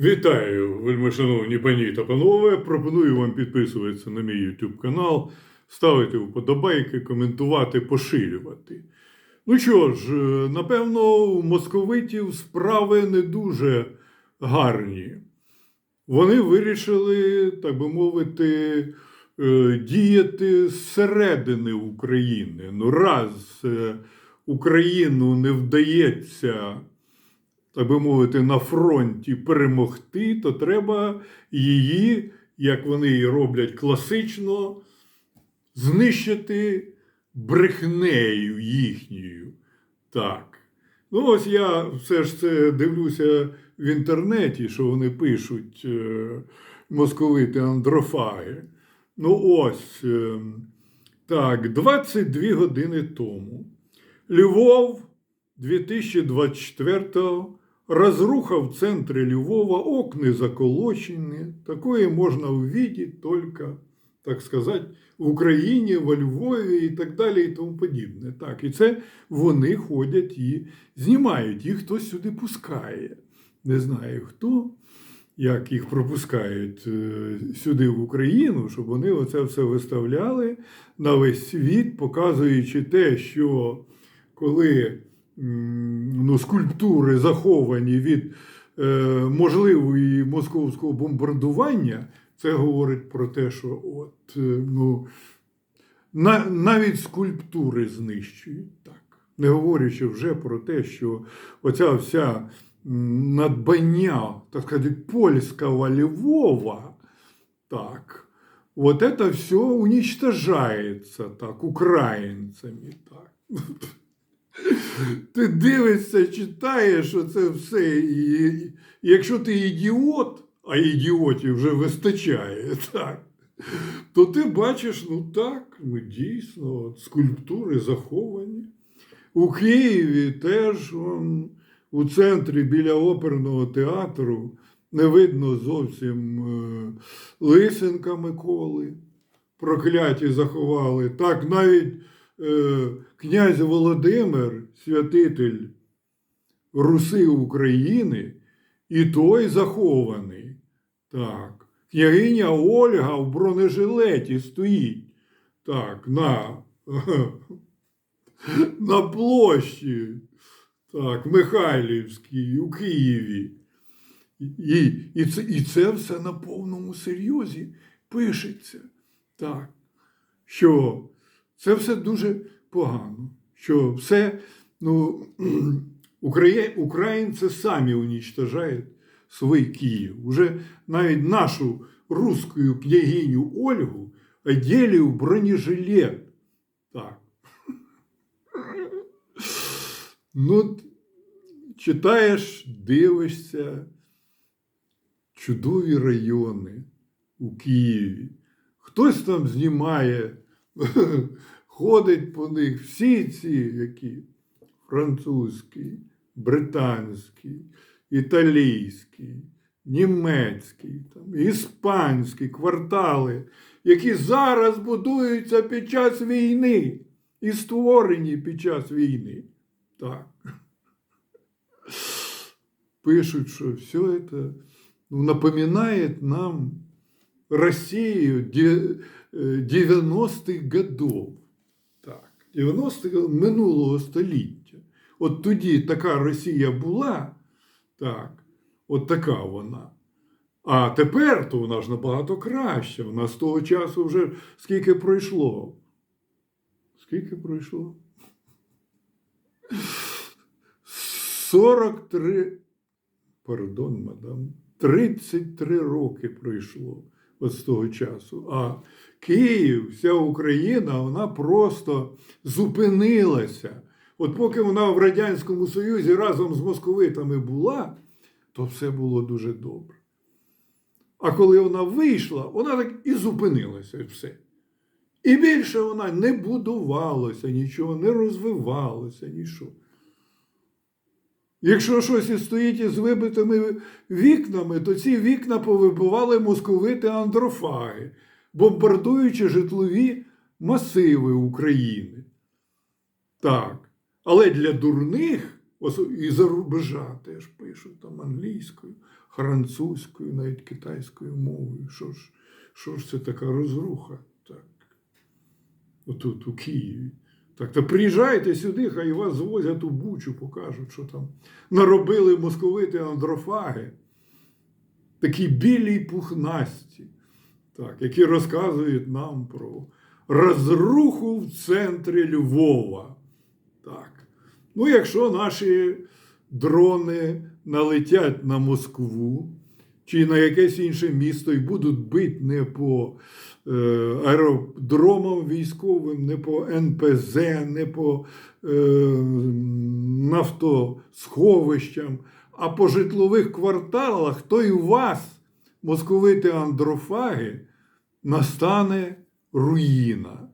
Вітаю, вельмишановні пані та панове. Пропоную вам підписуватися на мій YouTube канал, ставити вподобайки, коментувати, поширювати. Ну що ж, е, напевно, у московитів справи не дуже гарні. Вони вирішили, так би мовити, е, діяти зсередини України. Ну, раз е, Україну не вдається так би мовити, на фронті перемогти, то треба її, як вони і роблять класично, знищити брехнею їхньою. Так. Ну, ось я все ж це дивлюся в інтернеті, що вони пишуть е, московити андрофаги. Ну, ось е, так, 22 години тому. Львов 2024 Разруха в центре Львова, окна заколочены. Такое можно увидеть только, так сказать, в Україні, во Львові і так далі, і тому подібне. Так, і це вони ходять і знімають. Їх хтось сюди пускає. Не знаю хто, як їх пропускають е, сюди в Україну, щоб вони оце все виставляли на весь світ, показуючи те, що коли ну, скульптури заховані від е, можливої московського бомбардування, це говорить про те, що от, е, ну, на, навіть скульптури знищують так. Не говорячи вже про те, що оця вся надбання, так сказати, польського Львова, так, вот это все уничтожается так, українцями. Так. Ти дивишся, читаєш оце все, і, якщо ти ідіот, а ідіотів вже вистачає, так, то ти бачиш, ну так, ну дійсно, скульптури заховані. У Києві теж он, у центрі біля оперного театру не видно зовсім е, Лисенка Миколи. Прокляті заховали. Так навіть князь Володимир, святитель Руси України, і той захований. Так. Княгиня Ольга в бронежилеті стоїть. Так, на, на площі. Так, Михайлівській, у Києві. І, і, це, і це все на повному серйозі пишеться. Так, що це все дуже погано. Що все, ну, українці самі уничтожають свій Київ. Уже навіть нашу русську княгиню Ольгу одели в бронежилет. Так. Ну, читаєш, дивишся, чудові райони у Києві. Хтось там знімає, ходить по них, всі ці, які французький, британський, італійський, німецький, там, іспанський квартали, які зараз будуються під час війни і створені під час війни. Так. Пишуть, що все это ну, напоминает нам Россию 90-х годов. Так, 90-х минулого століття. От тоді така Росія була, так, от така вона. А тепер то вона ж набагато краще. У нас з того часу вже скільки пройшло. Скільки пройшло? 43, пардон, мадам, 33 роки пройшло от з того часу. А Київ, вся Україна, вона просто зупинилася. От поки вона в Радянському Союзі разом з московитами була, то все було дуже добре. А коли вона вийшла, вона так і зупинилася все. І більше вона не будувалася, нічого, не розвивалося, нічого. Якщо щось і стоїть із вибитими вікнами, то ці вікна повибивали московити андрофаги, бомбардуючи житлові масиви України. Так. Але для дурних І за рубежа теж пишуть там англійською, французькою, навіть китайською мовою. Що ж, що ж це така розруха? Так. Отут, у Києві. Так, то приїжджайте сюди, хай вас звозять у Бучу, покажуть, що там наробили московити андрофаги. Такі білі пухнасті, так, які розказують нам про розруху в центрі Львова. Так. Ну, якщо наші дрони налетять на Москву чи на якесь інше місто і будуть бити не по е, аеродромам військовим, не по НПЗ, не по е, нафтосховищам, а по житлових кварталах, то і вас, московити андрофаги, настане руїна.